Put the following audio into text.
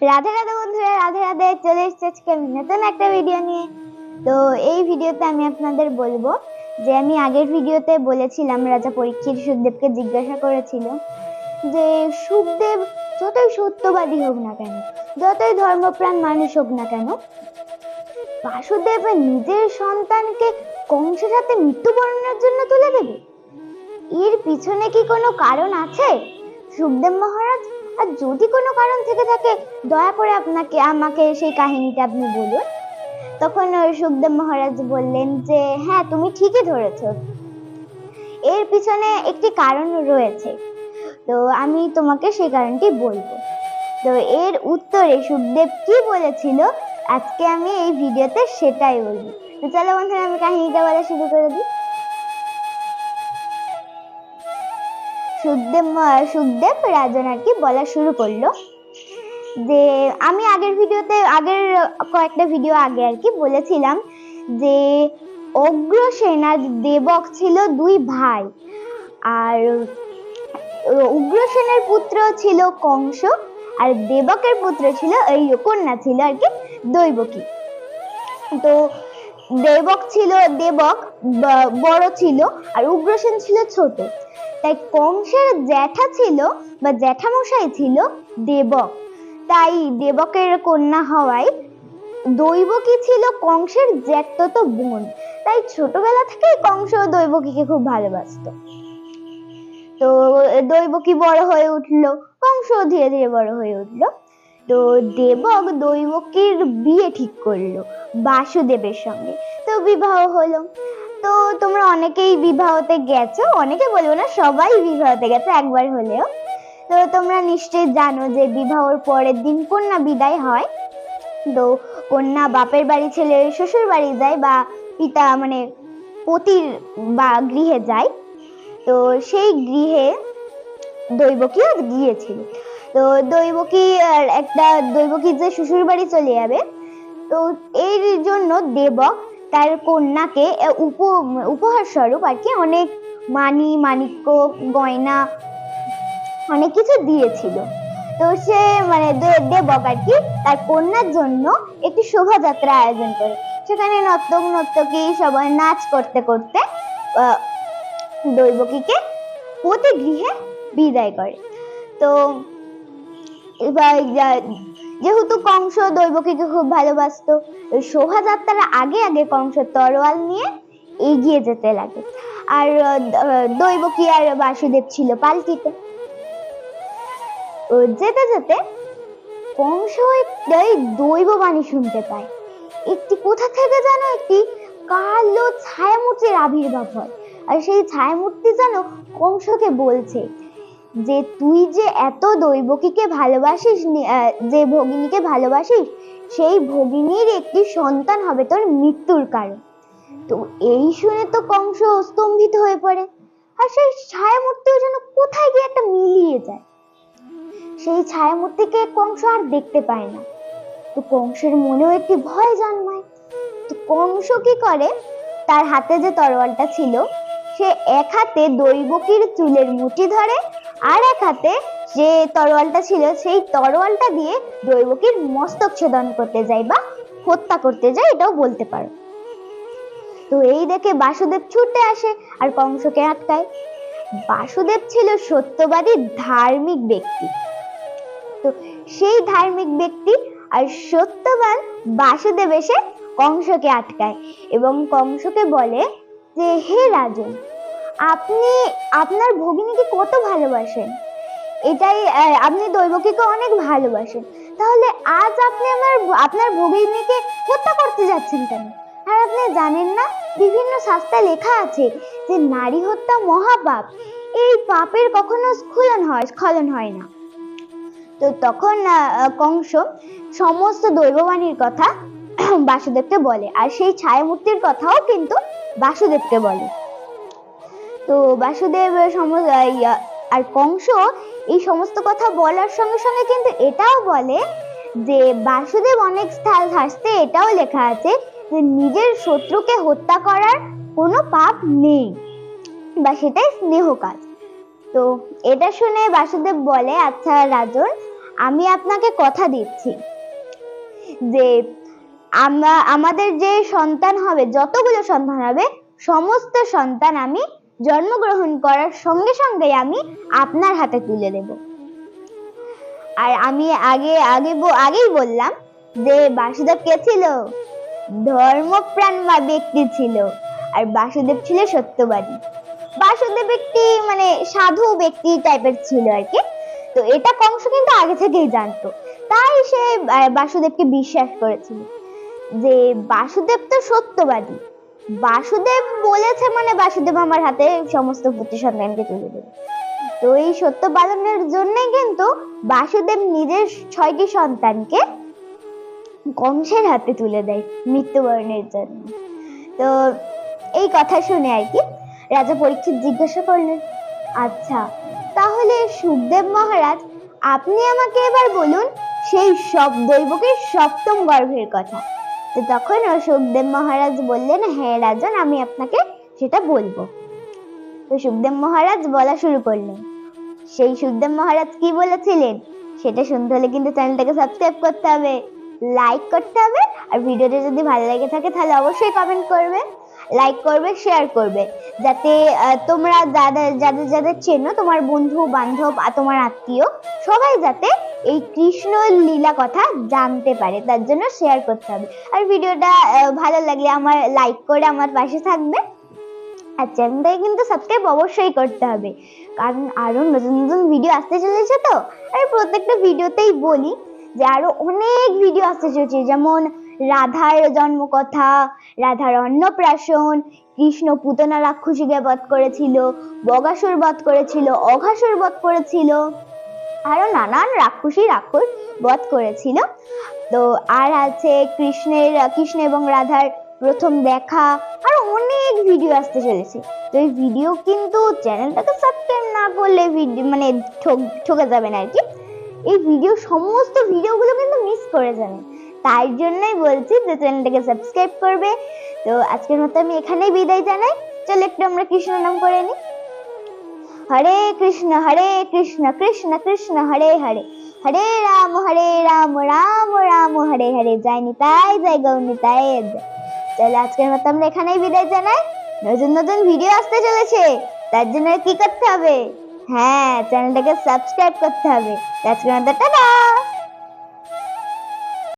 রাধে রাধে বন্ধুরা, রাধে রাধে, চলে এসেছি আজকে আমি নতুন একটা ভিডিও নিয়ে। তো এই ভিডিওতে আমি আপনাদের বলব যে, আমি আগের ভিডিওতে বলেছিলাম, রাজা পরীক্ষিত সুখদেবকে জিজ্ঞাসা করেছিল যে, সুখদেব যতই সত্যবাদী হোক না কেন, যতই ধর্মপ্রাণ মানুষ হোক না কেন, বাসুদেব নিজের সন্তানকে কংসের হাতে মৃত্যুবরণের জন্য তুলে দেবে? এর পিছনে কি কোনো কারণ আছে? সুখদেব মহারাজ আর যদি কোনো কারণ থেকে থাকে, দয়া করে আপনাকে, আমাকে সেই কাহিনীটা আপনি বলুন। তখন সুখদেব মহারাজ বললেন যে হ্যাঁ তুমি ঠিকই ধরেছ। এর পিছনে একটি কারণ রয়েছে। তো আমি তোমাকে সেই কারণটি বলব। তো এর উত্তরে সুখদেব কি বলেছিল? আজকে আমি এই ভিডিওতে সেটাই বলব। তো চলো বন্ধুরা, আমি কাহিনীটা বলা শুরু করে দিই। সুখদেব সুখদেব রাজন আর কি বলা শুরু করল। যে আমি আগের ভিডিওতে, আগের কয়েকটা ভিডিও আগে আর কি বলেছিলাম যে অগ্রসেন আর দেবক ছিল দুই ভাই। আর উগ্রসেনের পুত্র ছিল কংস, আর দেবকের পুত্র ছিল এই কন্যা ছিল আর কি দৈবকী। তো দেবক ছিল দেবক বড় ছিল, আর উগ্রসেন ছিল ছোট। তাই কংসের জ্যাঠা ছিল বা জ্যাঠামশাই ছিল দেবক। তাই দেবকের কন্যা হওয়ায় দৈবকী ছিল কংসের জ্যাঠতো বোন। তাই ছোটবেলা থেকেই কংস দৈবকীকে খুব ভালোবাসতো। তো দৈবকী বড় হয়ে উঠল, কংস ধীরে ধীরে বড় হয়ে উঠল। তো দেবক দৈবকীর বিয়ে ঠিক করল বাসুদেবের সঙ্গে। তো বিবাহ হলো। তো তোমরা অনেকেই বিবাহতে গেছো, অনেকে বলব না, সবাই বিবাহতে গেছে, একবার হলেও। তো তোমরা নিশ্চয়ই জানো যে বিবাহর পরের দিন কন্যা বিদায় হয়। তো কন্যা বাপের বাড়ি ছেলে শ্বশুর বাড়ি যায় বা পিতা মানে পতির বা গৃহে যায়। তো সেই গৃহে দৈবকীও গিয়েছিল। তো দৈবকী আর একটা দৈবকী যে শ্বশুর বাড়ি চলে যাবে, তো এর জন্য দেবক তার কন্যাকে উপ, উপহার স্বরূপ আর কি অনেক মানি মানিক্য গয়না অনেক কিছু দিয়েছিল। তো সে মানে দেবক আর কি তার কন্যার জন্য একটি শোভাযাত্রা আয়োজন করে। সেখানে নর্তক, নর্তকী সবাই নাচ করতে করতে দৈবকীকে প্রতি গৃহে বিদায় করে। তো এবার যেহেতু কংস দৈবকীকে খুব ভালোবাসতো শোভাযাত্রার আগে আগে কংস তরোয়াল নিয়ে এগিয়ে যেতে লাগে। আর দৈবকী আর বাসুদেব ছিল পালকিতে যেতে যেতে কংস একটি দৈববাণী শুনতে পায়। একটি কোথা থেকে যেন একটি কালো ছায়ামূর্তির আবির্ভাব হয়। আর সেই ছায়ামূর্তি যেন কংসকে বলছে যে তুই যে এত দৈবকীকে ভালোবাসিস যে ভগিনীকে ভালোবাসিস, সেই ভগিনীর একটি সন্তান হবে তোর মৃত্যুর কারণ তো এই শুনে তো কংস স্তম্ভিত হয়ে পড়ে। আর সেই ছায়ামূর্তিও যেন কোথায় গিয়ে একটা মিলিয়ে যায়। সেই ছায়ামূর্তিকে কংস আর দেখতে পায় না। তো কংসের মনেও একটি ভয় জন্মায়। তো কংস কি করে? তার হাতে যে তরোয়ালটা ছিল, সে এক হাতে দৈবকীর চুলের মুঠি ধরে আর এক হাতে যে তরোয়ালটা ছিল, সেই তরোয়ালটা দিয়ে দৈবকীর মস্তক ছেদন করতে যায় বা হত্যা করতে যায় এটাও বলতে পারো। তো এই দেখে বাসুদেব ছুটে আসে আর কংসকে আটকায়। বাসুদেব ছিল সত্যবাদী ধার্মিক ব্যক্তি। তো সেই ধার্মিক ব্যক্তি আর সত্যবান বাসুদেব এসে কংসকে আটকায় এবং কংসকে বলে যে, হে রাজন আপনি, আপনার ভগিনীকে কত ভালোবাসেন? এটাই আপনি দৈবকীকে অনেক ভালোবাসেন। তাহলে আজ আপনি আমার আপনার ভগিনীকে হত্যা করতে যাচ্ছেন কেন? আর আপনি জানেন না, বিভিন্ন শাস্ত্রে লেখা আছে যে নারী হত্যা মহাপাপ। এই পাপের কখনো স্খলন হয় স্খলন হয় না। তো তখন কংস সমস্ত দৈববাণীর কথা বাসুদেবকে বলে, আর সেই ছায়ামূর্তির কথাও কিন্তু বাসুদেবকে বলে। তো বাসুদেব আর কংস, এই সমস্ত কথা বলার সঙ্গে সঙ্গে কিন্তু এটাও বলে যে বাসুদেব অনেক স্থান শাস্ত্রে এটাও লেখা আছে যে নিজের শত্রুকে হত্যা করার কোনো পাপ নেই বা সেটাই স্নেহ কাজ। তো এটা শুনে বাসুদেব বলে আচ্ছা রাজন, আমি আপনাকে কথা দিচ্ছি যে আমরা, আমাদের যে সন্তান হবে, যতগুলো সন্তান হবে, সমস্ত সন্তান আমি জন্মগ্রহণ করার সঙ্গে সঙ্গে আমি আপনার হাতে তুলে দেব। আর আমি আগে আগে আগেই বললাম যে বাসুদেব কে ছিল? ধর্মপ্রাণ বা ব্যক্তি ছিল। আর বাসুদেব ছিল সত্যবাদী। বাসুদেব একটি মানে সাধু ব্যক্তি টাইপের ছিল আর কি। তো এটা কংস কিন্তু আগে থেকেই জানতো। তাই সে বাসুদেবকে বিশ্বাস করেছিল যে বাসুদেব তো সত্যবাদী। বাসুদেব বলেছে মানে বাসুদেব আমার হাতে সমস্ত পুত্র সন্তানকে তুলে দেবে। তো এই সত্য পালনের জন্য কিন্তু বাসুদেব নিজের ছয়টি সন্তানকে কংসের হাতে তুলে দেয় মৃত্যুবরণের জন্য। তো এই কথা শুনে আর কি রাজা পরীক্ষিত জিজ্ঞাসা করলেন আচ্ছা তাহলে সুখদেব মহারাজ, আপনি আমাকে এবার বলুন, সেই সব দৈবকের সপ্তম গর্ভের কথা। তো তখন সুখদেব মহারাজ বললেন হ্যাঁ রাজন, আমি আপনাকে সেটা বলব। তো সুখদেব মহারাজ বলা শুরু করলেন। সেই সুখদেব মহারাজ কি বলেছিলেন? সেটা শুনতে হলে কিন্তু চ্যানেলটাকে সাবস্ক্রাইব করতে হবে, লাইক করতে হবে, আর ভিডিওটা যদি ভালো লেগে থাকে তাহলে অবশ্যই কমেন্ট করবে, লাইক করবে শেয়ার করবে। যাতে তোমরা যাদের যাদের যাদের চেনো, তোমার বন্ধু বান্ধব আর তোমার আত্মীয়, সবাই যাতে এই কৃষ্ণ লীলা কথা জানতে পারে, তার জন্য শেয়ার করতে হবে। আর ভিডিওটা ভালো লাগলে আমার লাইক করে আমার পাশে থাকবে। আর চ্যানেলটাকে কিন্তু সাবস্ক্রাইব অবশ্যই করতে হবে। কারণ আরও নতুন নতুন ভিডিও আসতে চলেছে তো, আর প্রত্যেকটা ভিডিওতেই বলি যে আরও অনেক ভিডিও আসতে চলেছে। যেমন রাধার জন্মকথা, রাধার অন্নপ্রাশন, কৃষ্ণ পুতনা রাক্ষসীকে বধ করেছিল, বগাসুর বধ করেছিল, অঘাসুর বধ করেছিল। আরও নানান রাক্ষসী রাক্ষস বধ করেছিল। তো আর আছে কৃষ্ণের, কৃষ্ণ এবং রাধার প্রথম দেখা, আরও অনেক ভিডিও আসতে চলেছে। তো এই ভিডিও কিন্তু চ্যানেলটাকে সাবস্ক্রাইব না করলে ভিডিও মানে ঠক- ঠকে যাবেন আর কি এই ভিডিও সমস্ত ভিডিওগুলো কিন্তু মিস করে যাবেন তাই জন্যই বলছি যে চ্যানেলটাকে সাবস্ক্রাইব করবে। তো আজকের মতো আমি এখানেই বিদায় জানাই। চলো একটু আমরা কৃষ্ণ নাম করে নিই। হরে কৃষ্ণ হরে কৃষ্ণ কৃষ্ণ কৃষ্ণ, হরে হরে। হরে রাম হরে রাম রাম রাম, হরে হরে। জয় নিতাই, জয় গৌ নিতাই। চলো, আজকের মতো আমরা এখানেই বিদায় জানাই। নতুন নতুন ভিডিও আসতে চলেছে। তার জন্য কি করতে হবে? হ্যাঁ চ্যানেলটাকে সাবস্ক্রাইব করতে হবে। আজকের মতো, টাটা!